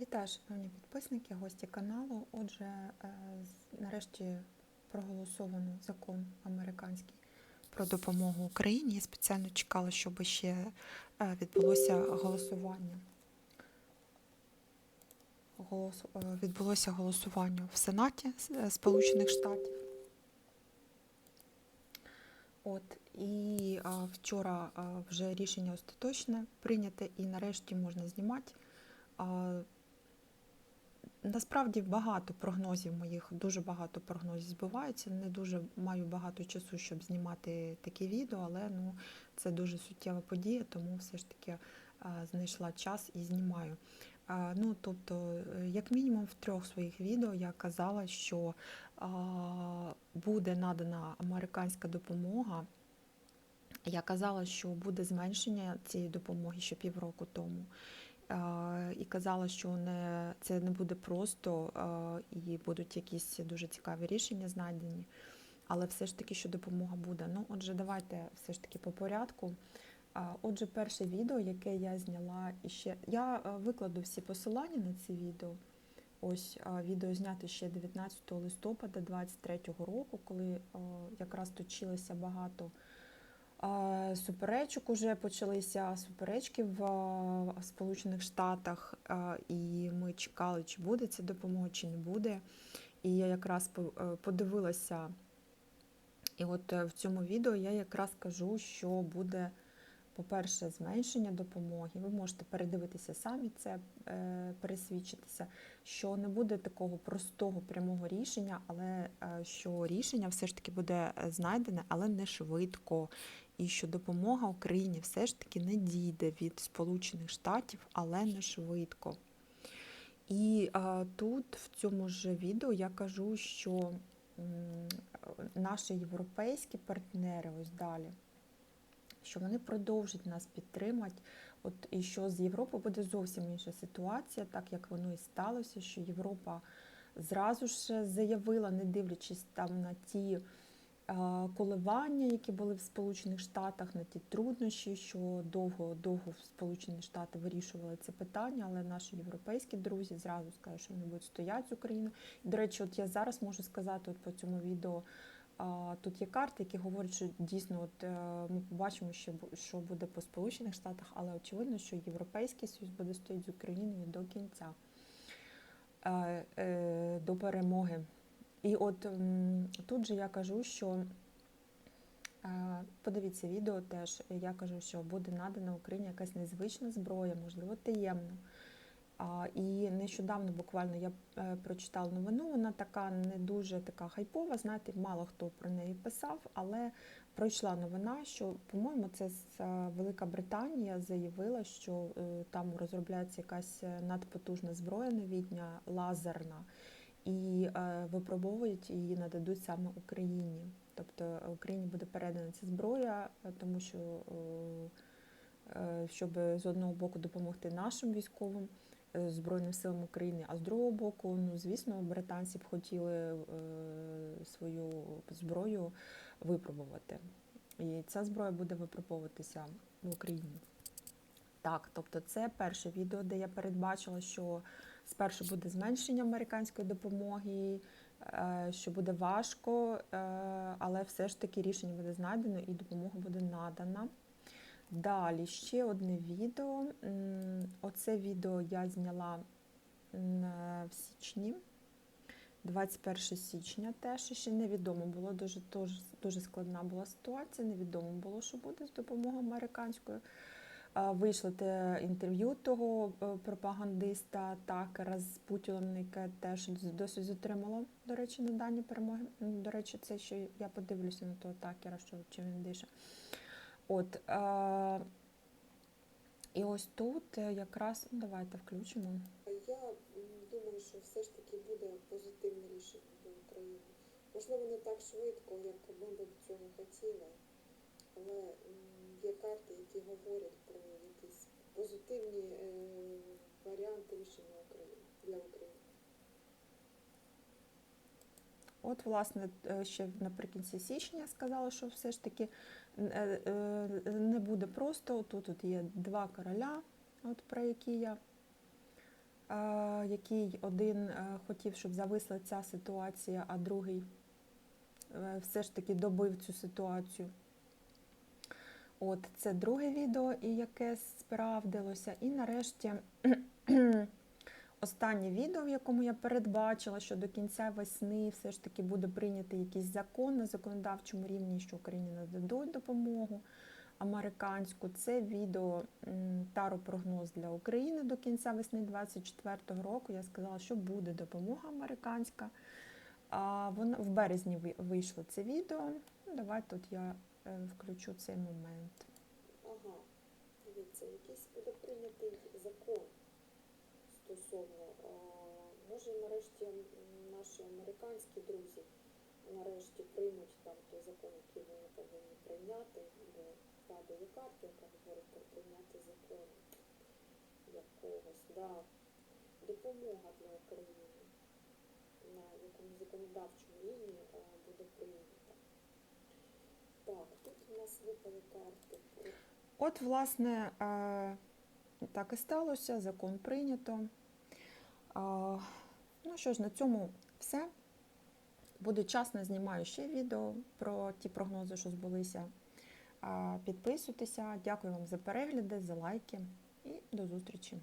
Вітаю, шановні підписники, гості каналу. Отже, е, нарешті проголосовано закон американський про допомогу Україні. Я спеціально чекала, щоб ще е, відбулося голосування. Голос, е, відбулося голосування в Сенаті Сполучених Штатів. От і а, вчора а, вже рішення остаточне прийняте, і нарешті можна знімати. А, Насправді багато прогнозів моїх, дуже багато прогнозів збиваються. Не дуже маю багато часу, щоб знімати такі відео, але ну, це дуже суттєва подія, тому все ж таки знайшла час і знімаю. Ну, тобто, е, як мінімум в трьох своїх відео я казала, що буде надана американська допомога. Я казала, що буде зменшення цієї допомоги ще півроку тому. І казала, що не, це не буде просто і будуть якісь дуже цікаві рішення знайдені. Але все ж таки, що допомога буде. Ну, отже, давайте все ж таки по порядку. Отже, перше відео, яке я зняла і ще. Я викладу всі посилання на це відео. Ось відео знято ще 19 листопада 2023 року, коли якраз точилося багато суперечок уже почалися суперечки в Сполучених Штатах, і ми чекали, чи буде ця допомога, чи не буде. І я якраз е, подивилася, і от е, в цьому відео я якраз кажу, що буде, по-перше, зменшення допомоги. Ви можете передивитися самі це, е, пересвідчитися, що не буде такого простого прямого рішення, але е, що рішення все ж таки буде е, знайдене, але не швидко і що допомога Україні все ж таки не дійде від Сполучених Штатів, але не швидко. І а, тут в цьому ж відео я кажу, що м, наші європейські партнери, ось далі, що вони продовжать нас підтримати. От і що з Європи буде зовсім інша ситуація, так як воно і сталося, що Європа зразу ж заявила, не дивлячись там на ті коливання, які були в Сполучених Штатах, на ті труднощі, що довго довго в Сполучені Штати вирішували це питання, але наші європейські друзі зразу сказали, що вони будуть стояти з Україною. І, до речі, от я зараз можу сказати от по цьому відео. Тут є карти, які говорять, що дійсно от, е, ми побачимо, що, буде по Сполучених Штатах, але очевидно, що Європейський Союз буде стояти з Україною до кінця, е, е, до перемоги. І от тут же я кажу, що подивіться відео теж. Я кажу, що буде надана Україні якась незвична зброя, можливо, таємна. І нещодавно буквально я е, прочитала новину. Вона така не дуже така хайпова. Знаєте, мало хто про неї писав, але пройшла новина, що, по-моєму, це з, е, Велика Британія заявила, що е, там розробляється якась надпотужна зброя новітня, лазерна, і випробовують її нададуть саме Україні. Тобто Україні буде передана ця зброя, тому що щоб з одного боку допомогти нашим військовим. Е, Збройним силам України, а з другого боку, ну звісно, британці б хотіли е, свою зброю випробувати. І ця зброя буде випробовуватися в Україні. Так, тобто це перше відео, де я передбачила, що спершу буде зменшення американської допомоги, е, що буде важко, але все ж таки рішення буде знайдено і допомога буде надана. Далі ще одне відео. Оце відео я зняла е, в січні, 21 січня теж ще невідомо було, дуже, дуже, складна була ситуація, невідомо було, що буде з допомогою американською. Вийшло те інтерв'ю того е, пропагандиста Такера з Путіном, теж досить затримало, до речі, на дані перемоги. До речі, це що я подивлюся на того Такера, що чим він дише. От, е, і ось тут е, якраз ну, давайте включимо. Я думаю, що все ж таки буде позитивне рішення для України. Можливо, не так швидко, як ми б цього хотіли, але є карти, які говорять про якісь позитивні е, варіанти рішення України для України. От, власне, е, ще наприкінці січня я сказала, що все ж таки е, е, не буде просто. Тут, тут є два короля, от про які я який один хотів, щоб зависла ця ситуація, а другий все ж таки добив цю ситуацію. От це друге відео, і яке справдилося. І нарешті останнє відео, в якому я передбачила, що до кінця весни все ж таки буде прийнятий якийсь закон на законодавчому рівні, що Україні нададуть допомогу американську. Це відео таро-прогноз для України до кінця весни 24-го року. Я сказала, що буде допомога американська. А воно в березні вийшло це відео. Ну, Давайте тут я е, включу цей момент. Ага, дивіться, якийсь буде прийнятий закон а, Може, нарешті наші американські друзі нарешті приймуть там той закон, який вони повинні прийняти, бо падає карта, яка говорить про прийняти закон якогось. Да. Допомога для України на якому законодавчому рівні буде прийнята. Так, тут у нас випали карти. От, власне, так і сталося, закон прийнято. Ну що ж, на цьому все. Буде час, не знімаю ще відео про ті прогнози, що збулися. Підписуйтеся. Дякую вам за перегляди, за лайки і до зустрічі.